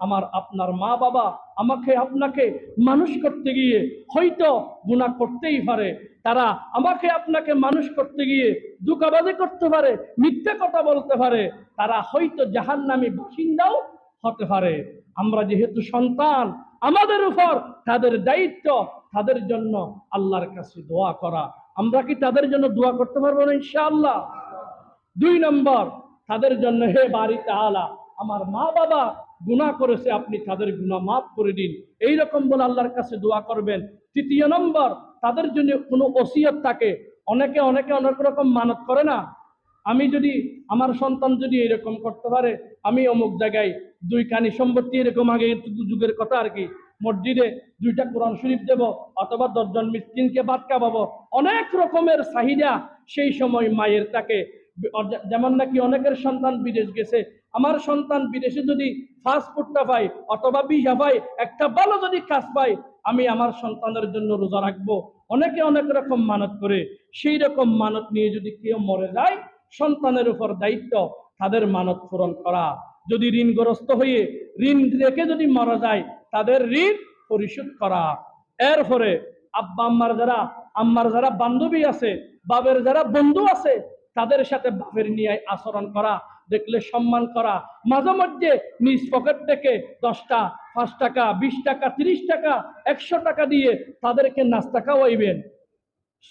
আমার আপনার মা বাবা আমাকে, আপনাকে মানুষ করতে গিয়ে হয়তো গুণা করতেই পারে। তারা আমাকে, আপনাকে মানুষ করতে গিয়ে দুকাবাজি করতে পারে, মিথ্যা কথা বলতে পারে। তারা হয়তো জাহান্নামী বাসিন্দাও হতে পারে। আমরা যেহেতু সন্তান, আমাদের উপর তাদের দায়িত্ব, তাদের জন্য আল্লাহর কাছে দোয়া করা। আমরা কি তাদের জন্য দোয়া করতে পারব না ইনশাআল্লাহ? দুই নম্বর, তাদের জন্য, হে বাড়িতে আলা আমার মা বাবা গুণা করেছে, আপনি তাদের গুণা মাফ করে দিন। এই রকম বলে আল্লাহর কাছে দোয়া করবেন। তৃতীয় নম্বর, তাদের জন্য কোনো ওসিয়ত থাকে। অনেকে অনেকে অনেক রকম মানত করে না। আমি যদি, আমার সন্তান যদি এরকম করতে পারে, আমি অমুক জায়গায় দুই কানি সম্পত্তি এরকম আগে যুগের কথা আর কি। মসজিদে দুইটা কোরআন শরীফ দেব অথবা দশজন মিসকিনকে ভাত খাওয়াবো অনেক রকমের চাহিদা সেই সময় মায়ের তাকে যেমন নাকি অনেকের সন্তান বিদেশ গেছে। আমার সন্তান বিদেশে যদি ফাস্টফুডটা পাই অথবা বিজা পাই একটা ভালো যদি কাজ পাই আমি আমার সন্তানের জন্য রোজা রাখব। অনেকে অনেক রকম মানত করে। সেই রকম মানত নিয়ে যদি কেউ মরে যায়, সন্তানের উপর দায়িত্ব তাদের মানত পূরণ করা। যদি ঋণগ্রস্ত হয়ে ঋণ রেখে যদি মারা যায়, তাদের ঋণ পরিশোধ করা। এরপরে আব্বা আম্মার যারা আম্মার যারা বান্ধবী আছে বাবের যারা বন্ধু আছে তাদের সাথে বাপের নিয়ে আচরণ করা, দেখলে সম্মান করা, মাঝে মধ্যে নিজ পকেট থেকে দশটা, পাঁচ টাকা, বিশ টাকা, তিরিশ টাকা, একশো টাকা দিয়ে তাদেরকে নাস্তা খাওয়াইবেন।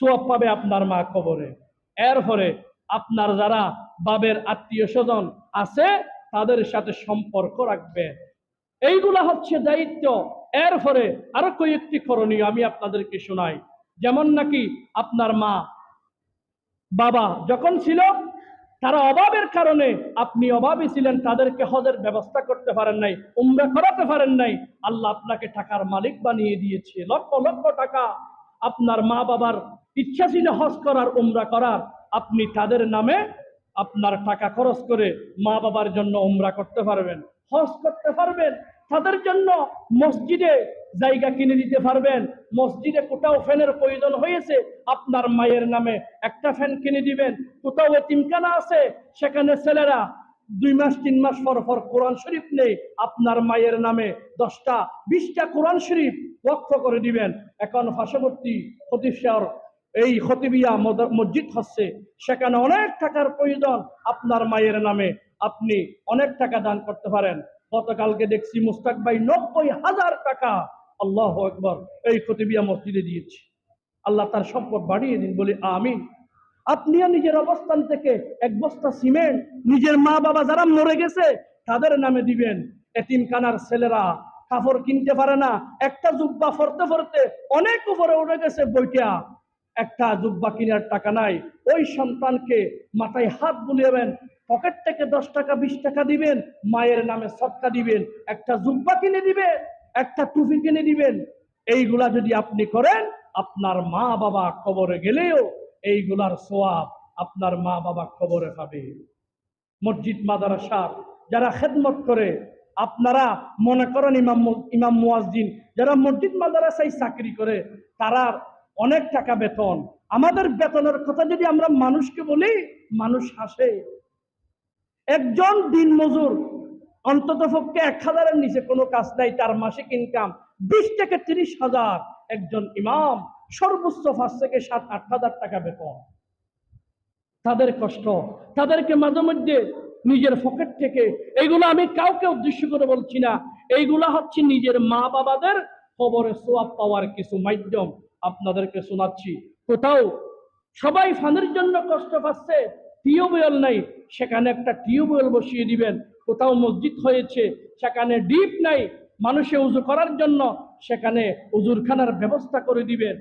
সোয়াব পাবে আপনার মা কবরে। এরপরে আপনার যারা বাবের আত্মীয় স্বজন আছে, তাদের সাথে সম্পর্ক রাখবেন এইগুলা হচ্ছে দায়িত্ব। এরপরে আরও কয়েকটি করণীয় আমি আপনাদেরকে শোনাই। যেমন নাকি আপনার মা বাবা যখন ছিল, তারা অভাবের কারণে আপনি অভাবী ছিলেন, তাদেরকে হজের ব্যবস্থা করতে পারেন নাই, উমরা করাতে পারেন নাই। আল্লাহ আপনাকে টাকার মালিক বানিয়ে দিয়েছে, লক্ষ লক্ষ টাকা। আপনার মা বাবার ইচ্ছা ছিল হজ করার, উমরা করার। আপনি তাদের নামে আপনার টাকা খরচ করে মা বাবার জন্য উমরা করতে পারবেন, হজ করতে পারবেন। তাদের জন্য মসজিদে জায়গা কিনে দিতে পারবেন। মসজিদে কোথাও ফ্যানের প্রয়োজন হয়েছে, আপনার মায়ের নামে একটা ফ্যান কিনে দিবেন। কোথাও এতিমখানা আছে, সেখানে ছেলেরা দুই মাস, তিন মাস পর পর কোরআন শরীফ নেই, আপনার মায়ের নামে দশটা, বিশটা কোরআন শরীফ লক্ষ্য করে দিবেন। এখন পার্শ্ববর্তী প্রতিষ্ঠার এই খতিবিয়া মসজিদ হচ্ছে, সেখানে অনেক টাকার প্রয়োজন, আপনার মায়ের নামে আপনি অনেক টাকা দান করতে পারেন। গতকালকে দেখছি মুস্তাক ভাই নব্বই হাজার টাকা। আল্লাহ একবার এই খতিবিয়া মসজিদে দিয়েছি। আল্লাহ তার সম্পদ বাড়িয়ে দিন, বলি আমিন। আপনিও নিজের অবস্থান থেকে এক বস্তা সিমেন্ট, নিজের মা বাবা যারা মরে গেছে, তাদের নামে দিবেন। এতিমখানার ছেলেরা কাপড় কিনতে পারে না। একটা জুব্বা ফরতে ফরতে অনেক উপরে উঠে গেছে বইটা। একটা জুব্বা কিনার টাকা নাই। ওই সন্তানকে মাথায় হাত বুলিয়েবেন, পকেট থেকে দশ টাকা, বিশ টাকা দিবেন, মায়ের নামে সৎকা দিবেন, একটা জুব্বা কিনে দিবেন, একটা টুপি কিনে দিবেন। এইগুলা যদি আপনি করেন, আপনার মা বাবা কবরে গেলেও এইগুলার সোয়াব আপনার মা বাবা কবরে পাবে। মসজিদ মাদ্রাসার যারা খেদমত করে, আপনারা মনে করেন ইমাম ইমাম মুয়াজ্জিন, যারা মসজিদ, মাদ্রাসায় চাকরি করে তারা অনেক টাকা বেতন। আমাদের বেতনের কথা যদি আমরা মানুষকে বলি, মানুষ হাসে। একজন দিন মজুর অন্তত পক্ষে এক হাজারের নিচে কোনো কাজ নাই, তার মাসিক ইনকাম বিশ থেকে তিরিশ হাজার। একজন ইমাম, সর্বোচ্চ পাঁচ থেকে সাত, আট হাজার টাকা বেতন। তাদের কষ্ট, তাদেরকে মাঝে মধ্যে নিজের পকেট থেকে এইগুলো আমি কাউকে উদ্দেশ্য করে বলছি না এইগুলা হচ্ছে নিজের মা বাবাদের খবরে সোয়াব পাওয়ার কিছু মাধ্যম। আপনাদেরকে শোনাচ্ছি। কোথাও সবাই ফানের জন্য কষ্ট পাচ্ছে, টিউবওয়েল নাই, সেখানে একটা টিউবওয়েল বসিয়ে দিবেন। কোথাও মসজিদ হয়েছে, সেখানে ডিপ নাই, মানুষে উজু করার জন্য সেখানে উজুরখানার ব্যবস্থা করে দিবেন।